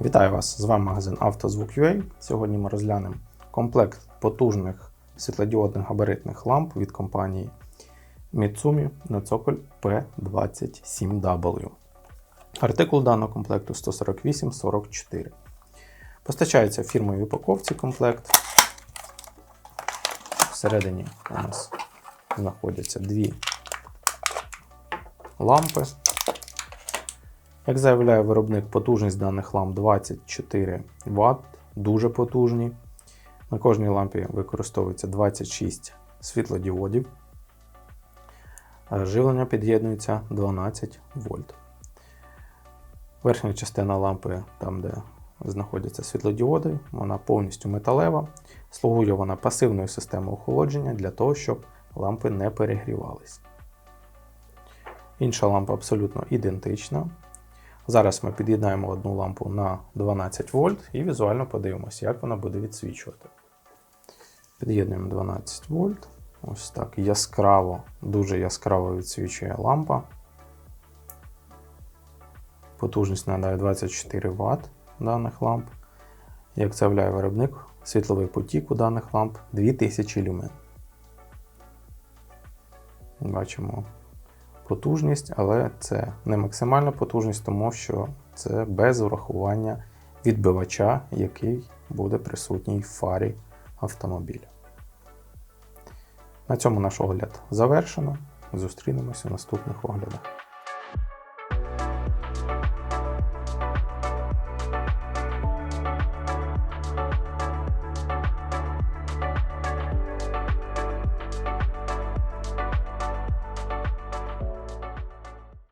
Вітаю вас! З вами магазин «Автозвук.UA». Сьогодні ми розглянемо комплект потужних світлодіодних габаритних ламп від компанії Mitsumi на цоколь P27W. Артикул даного комплекту 14844. Постачається в фірмовій упаковці комплект. Всередині у нас знаходяться дві лампи. Як заявляє виробник, потужність даних ламп 24 Вт, дуже потужні. На кожній лампі використовується 26 світлодіодів. Живлення під'єднується 12 вольт. Верхня частина лампи, там де знаходяться світлодіоди, вона повністю металева. Слугує вона пасивною системою охолодження для того, щоб лампи не перегрівались. Інша лампа абсолютно ідентична. Зараз ми під'єднаємо одну лампу на 12 вольт і візуально подивимося, як вона буде відсвічувати. Під'єднуємо 12 вольт. Ось так яскраво, дуже яскраво відсвічує лампа. Потужність нагадаю 24 Вт даних ламп. Як заявляє виробник, світловий потік у даних ламп 2000 люмен. Бачимо потужність, але це не максимальна потужність, тому що це без врахування відбивача, який буде присутній в фарі автомобіля. На цьому наш огляд завершено. Зустрінемося в наступних оглядах.